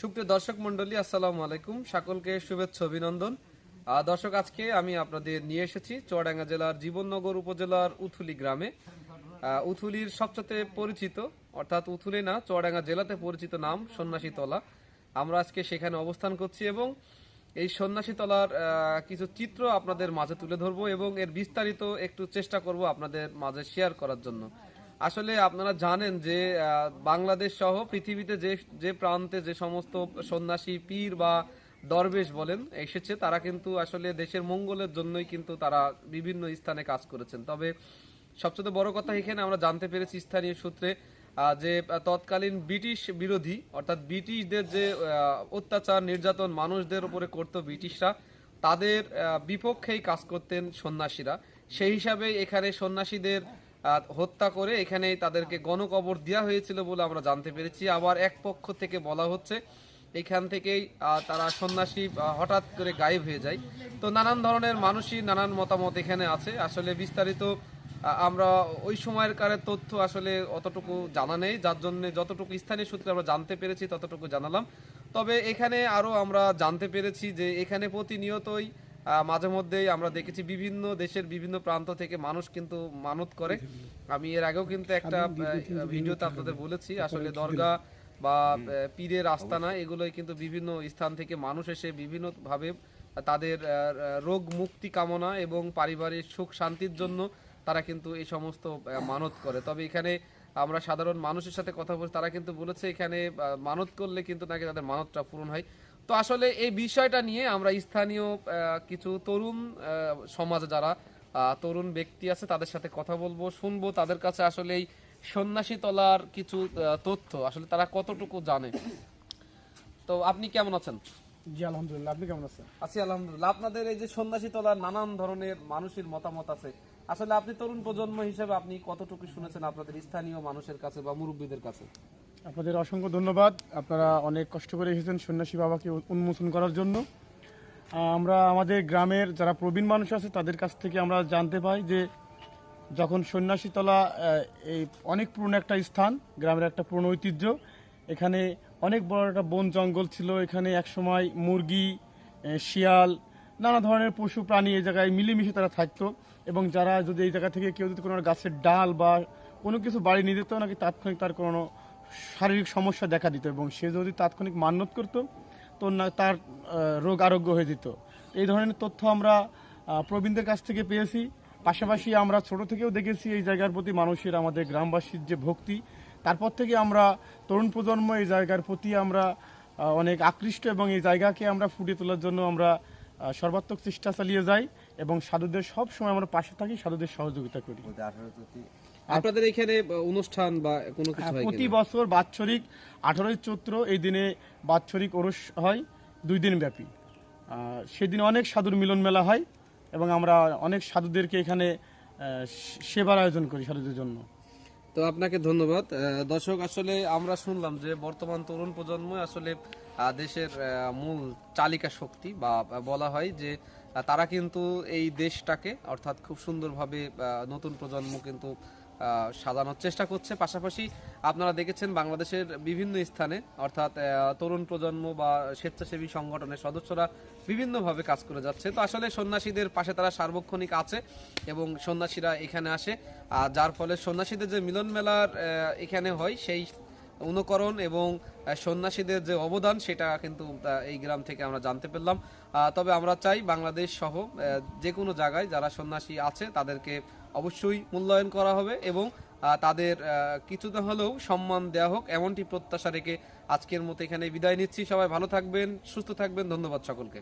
সুপ্রিয় দর্শক মন্ডলী আসসালামু আলাইকুম। সকলকে শুভেচ্ছা, অভিনন্দন। দর্শক, আজকে আমি আপনাদের নিয়ে এসেছি চুয়াডাঙ্গা জেলার জীবননগর উপজেলার উথুলি গ্রামে। উথুলির সবচেয়ে পরিচিত, অর্থাৎ উথুলি না, চুয়াডাঙ্গা জেলাতে পরিচিত নাম সন্ন্যাসী তলা আমরা আজকে সেখানে অবস্থান করছি এবং এই সন্ন্যাসী তলার কিছু চিত্র আপনাদের মাঝে তুলে ধরবো এবং এর বিস্তারিত একটু চেষ্টা করব আপনাদের মাঝে শেয়ার করার জন্য। আসলে আপনারা জানেন যে বাংলাদেশ সহ পৃথিবীতে যে যে প্রান্তে যে সমস্ত সন্ন্যাসী পীর বা দরবেশ বলেন, এসেছে, তারা কিন্তু আসলে দেশের মঙ্গলের জন্যই কিন্তু তারা বিভিন্ন স্থানে কাজ করেছেন। তবে সবচেয়ে বড় কথা এখানে আমরা জানতে পেরেছি স্থানীয় সূত্রে যে, তৎকালীন ব্রিটিশ বিরোধী, অর্থাৎ ব্রিটিশদের যে অত্যাচার, নির্যাতন, মানুষদের উপরে করত ব্রিটিশরা, তাদের বিপক্ষেই কাজ করতেন সন্ন্যাসীরা। সেই হিসাবে এখানে সন্ন্যাসীদের হত্যা করে এখানে তাদেরকে গণকবর দেওয়া হয়েছিল বলে আমরা জানতে পেরেছি। আবার এক পক্ষ থেকে বলা হচ্ছে, এখান থেকেই তারা সন্ন্যাসী হঠাৎ করে গায়েব হয়ে যায়। তো নানান ধরনের মানুষই নানান মতামত এখানে আছে। আসলে বিস্তারিত আমরা ওই সময়ের কারের তথ্য আসলে অতটুকু জানা নেই। যার জন্য যতটুকু স্থানীয় সূত্রে আমরা জানতে পেরেছি, ততটুকু জানালাম। তবে এখানে আরও আমরা জানতে পেরেছি যে এখানে প্রতিনিয়তই মাঝে মধ্যেই আমরা দেখেছি বিভিন্ন দেশের বিভিন্ন প্রান্ত থেকে মানুষ কিন্তু মানত করে। আমি এর আগেও কিন্তু একটা ভিডিওতে আপনাদের বলেছি আসলে দরগা বা পীরের আস্তানা এগুলোই কিন্তু বিভিন্ন স্থান থেকে মানুষ এসে বিভিন্নভাবে তাদের রোগ মুক্তি কামনা এবং পারিবারিক সুখ শান্তির জন্য তারা কিন্তু এই সমস্ত মানত করে। তবে এখানে আমরা সাধারণ মানুষের সাথে কথা বলছি তারা কিন্তু বলেছে এখানে মানত করলে কিন্তু নাকি তাদের মানতটা পূরণ হয়। তো আসলে এই বিষয়টা নিয়ে আমরা স্থানীয় কিছু তরুণ সমাজে যারা তরুণ ব্যক্তি আছে তাদের সাথে কথা বলব শুনব তাদের কাছে আসলে এই সন্ন্যাসী তলার কিছু তথ্য আসলে তারা কতটুকু জানে। তো আপনি কেমন আছেন? জি আলহামদুলিল্লাহ আপনি কেমন আছেন? আছি আলহামদুলিল্লাহ। আপনাদের এই যে সন্ন্যাসী তলার নানান ধরনের মানুষের মতামত আছে আসলে আপনি তরুণ প্রজন্ম হিসেবে আপনি কতটুকু শুনেছেন আপনাদের স্থানীয় মানুষের কাছে বা মুরব্বীদের কাছে? আপনাদের অসংখ্য ধন্যবাদ। আপনারা অনেক কষ্ট করে এসেছেন সন্ন্যাসী বাবাকে উন্মোচন করার জন্য। আমরা আমাদের গ্রামের যারা প্রবীণ মানুষ আছে, তাদের কাছ থেকে আমরা জানতে পাই যে যখন সন্ন্যাসীতলা এই অনেক পুরনো একটা স্থান, গ্রামের একটা পুরনো ঐতিহ্য, এখানে অনেক বড় একটা বন জঙ্গল ছিল। এখানে একসময় মুরগি শিয়াল নানা ধরনের পশু, প্রাণী এই জায়গায় মিলেমিশে তারা থাকতো এবং যারা যদি এই জায়গা থেকে কেউ যদি কোনো গাছের ডাল বা কোনো কিছু বাড়ি নিয়ে যেত, নাকি তাৎক্ষণিক তার কোনো শারীরিক সমস্যা দেখা দিত এবং সে যদি তাৎক্ষণিক মান্যত করতো, তো না, তার রোগ আরোগ্য হয়ে যেত। এই ধরনের তথ্য আমরা প্রবীণদের কাছ থেকে পেয়েছি। পাশাপাশি আমরা ছোট থেকেও দেখেছি এই জায়গার প্রতি মানুষের, আমাদের গ্রামবাসীর যে ভক্তি, তারপর থেকে আমরা তরুণ প্রজন্ম এই জায়গার প্রতি আমরা অনেক আকৃষ্ট এবং এই জায়গাকে আমরা ফুটিয়ে তোলার জন্য আমরা সর্বাত্মক চেষ্টা চালিয়ে যাই এবং সাধুদের সব সময় আমরা পাশে থাকি সাধুদের সহযোগিতা করি। আপনাদের এখানে অনুষ্ঠান বা কোনো কিছু হয় প্রতি বছর বাৎসরিক আঠারোই চৈত্র এই দিনে বাৎসরিক ওরস হয় দুই দিন ব্যাপী। সেদিন অনেক সাধুর মিলন মেলা হয় এবং আমরা অনেক সাধুদেরকে এখানে সেবার আয়োজন করি সাধুদের জন্য। তো আপনাকে ধন্যবাদ। দর্শক, আসলে আমরা শুনলাম যে বর্তমান তরুণ প্রজন্ম আসলে দেশের মূল চালিকা শক্তি বা বলা হয় যে তারা কিন্তু এই দেশটাকে অর্থাৎ খুব সুন্দরভাবে নতুন প্রজন্ম কিন্তু সাজানোর চেষ্টা করছে। পাশাপাশি আপনারা দেখেছেন বাংলাদেশের বিভিন্ন স্থানে, অর্থাৎ তরুণ প্রজন্ম বা স্বেচ্ছাসেবী সংগঠনের সদস্যরা বিভিন্নভাবে কাজ করে যাচ্ছে। তো আসলে সন্ন্যাসীদের পাশে তারা সার্বক্ষণিক আছে এবং সন্ন্যাসীরা এখানে আসে। যার ফলে সন্ন্যাসীদের যে মিলন মেলার এখানে হয়, সেই অনুকরণ এবং সন্ন্যাসীদের যে অবদান, সেটা কিন্তু এই গ্রাম থেকে আমরা জানতে পারলাম তবে আমরা চাই বাংলাদেশ সহ যে কোনো জায়গায় যারা সন্ন্যাসী আছে, তাদেরকে অবশ্যই মূল্যায়ন করা হবে এবং তাদের কিছু না হলেও সম্মান দেওয়া হোক, এমনটি প্রত্যাশা রেখে আজকের মতো এখানে বিদায় নিচ্ছি। সবাই ভালো থাকবেন, সুস্থ থাকবেন। ধন্যবাদ সকলকে।